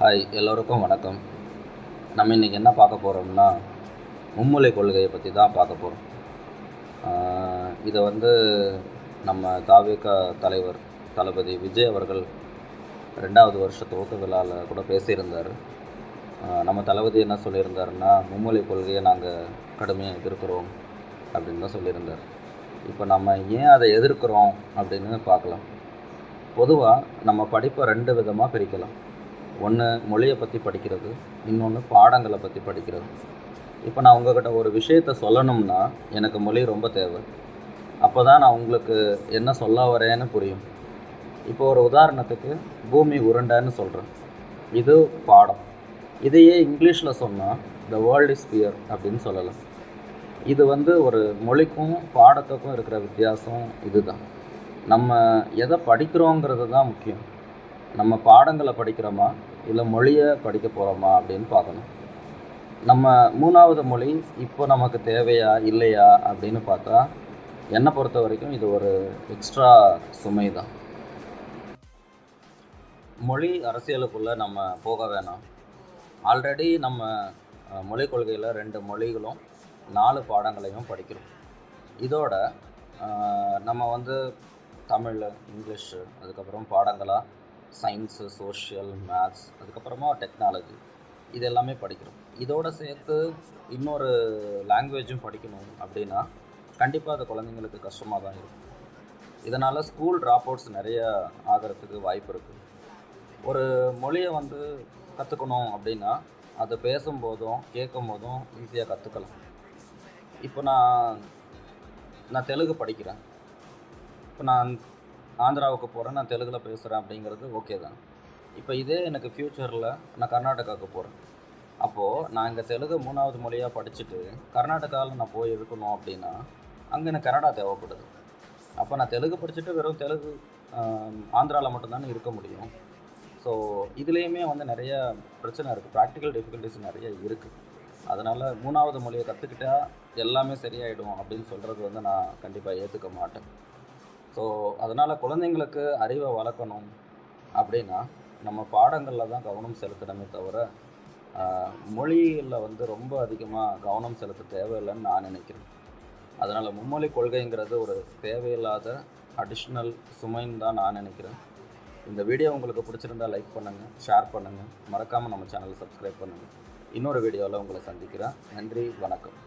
Hi எல்லோருக்கும் வணக்கம். நம்ம இன்றைக்கி என்ன பார்க்க போகிறோம்னா மும்முலை கொள்கையை பற்றி தான் பார்க்க போகிறோம் இதை வந்து நம்ம தாவேக தலைவர் தளபதி விஜய் அவர்கள் ரெண்டாவது வருஷ துவக்க விழாவில் கூட பேசியிருந்தார். நம்ம தளபதி என்ன சொல்லியிருந்தாருன்னா மும்மொழி கொள்கையை நாங்கள் கடுமையாக எதிர்க்கிறோம் அப்படின்னு தான் சொல்லியிருந்தார். இப்போ நம்ம ஏன் அதை எதிர்க்கிறோம் அப்படின்னு பார்க்கலாம். பொதுவாக நம்ம படிப்பை ரெண்டு விதமாக பிரிக்கலாம். ஒன்று மொழியை பற்றி படிக்கிறது இன்னொன்று பாடங்களை பற்றி படிக்கிறது. இப்போ நான் உங்ககிட்ட ஒரு விஷயத்த சொல்லணும்னா எனக்கு மொழி ரொம்ப தேவை. அப்போ தான் நான் உங்களுக்கு என்ன சொல்ல வரேன்னு புரியும். இப்போ ஒரு உதாரணத்துக்கு பூமி உருண்டைன்னு சொல்கிறேன் இது பாடம். இதையே இங்கிலீஷில் சொன்னால் த வேர்ல்ட் இஸ் பியர் அப்படின்னு சொல்லலாம். இது வந்து ஒரு மொழிக்கும் பாடத்துக்கும் இருக்கிற வித்தியாசம் இதுதான். நம்ம எதை படிக்கிறோங்கிறது தான் முக்கியம். நம்ம பாடங்களை படிக்கிறோமா? இல்லை மொழியை படிக்க போகிறோமா அப்படின்னு பார்க்கணும். நம்ம மூணாவது மொழி இப்போ நமக்கு தேவையா இல்லையா அப்படின்னு பார்த்தா என்னை பொறுத்த வரைக்கும் இது ஒரு எக்ஸ்ட்ரா சுமை தான். மொழி அரசியலுக்குள்ளே நம்ம போக வேணாம். ஆல்ரெடி நம்ம மொழி மொழிக் கொள்கையில் ரெண்டு மொழிகளும் நாலு பாடங்களையும் படிக்கிறோம். இதோட நம்ம வந்து தமிழ் இங்கிலீஷு அதுக்கப்புறம் பாடங்களாக சயின்ஸு சோஷியல் மேத்ஸ் அதுக்கப்புறமா டெக்னாலஜி இது எல்லாமே படிக்கிறோம். இதோடு சேர்த்து இன்னொரு லாங்குவேஜும் படிக்கணும் அப்படின்னா கண்டிப்பாக அது குழந்தைங்களுக்கு கஷ்டமாக தான் இருக்கும். இதனால் ஸ்கூல் ட்ராப் அவுட்ஸ் நிறைய ஆகிறதுக்கு வாய்ப்பு இருக்குது ஒரு மொழியை வந்து கற்றுக்கணும் அப்படின்னா அதை பேசும்போதும் கேட்கும் போதும் ஈஸியாக கற்றுக்கலாம் இப்போ நான் நான் தெலுங்கு படிக்கிறேன். இப்போ நான் ஆந்திராவுக்கு போகிறேன் நான் தெலுங்கில் பேசுகிறேன் அப்படிங்கிறது ஓகே தான். இப்போ இதே எனக்கு ஃப்யூச்சரில் நான் கர்நாடகாவுக்கு போகிறேன் அப்போது நான் இங்கே தெலுங்கு மூணாவது மொழியாக படிச்சுட்டு கர்நாடகாவில் நான் போய் இருக்கணும் அப்படின்னா அங்கே எனக்கு கன்னடா தேவைப்படுது. அப்போ நான் தெலுங்கு படிச்சுட்டு வெறும் தெலுங்கு ஆந்திராவில் மட்டும்தானே இருக்க முடியும். ஸோ இதுலேயுமே வந்து நிறைய பிரச்சனை இருக்குது ப்ராக்டிக்கல் டிஃபிகல்ட்டிஸ் நிறைய இருக்குது அதனால் மூணாவது மொழியை கற்றுக்கிட்டா எல்லாமே சரியாயிடும் அப்படின்னு சொல்கிறது வந்து நான் கண்டிப்பாக ஏற்றுக்க மாட்டேன். ஸோ அதனால் குழந்தைங்களுக்கு அறிவை வளர்க்கணும் அப்படின்னா நம்ம பாடங்களில் தான் கவனம் செலுத்தணுமே தவிர மொழியில் வந்து ரொம்ப அதிகமாக கவனம் செலுத்த தேவையில்லைன்னு நான் நினைக்கிறேன். அதனால் மும்மொழி கொள்கைங்கிறது ஒரு தேவையில்லாத அடிஷ்னல் சுமைன்னு தான் நான் நினைக்கிறேன். இந்த வீடியோ உங்களுக்கு பிடிச்சிருந்தா லைக் பண்ணுங்கள் ஷேர் பண்ணுங்கள் மறக்காமல் நம்ம சேனலை சப்ஸ்கிரைப் பண்ணுங்கள் இன்னொரு வீடியோவில் உங்களை சந்திக்கிறேன். நன்றி வணக்கம்.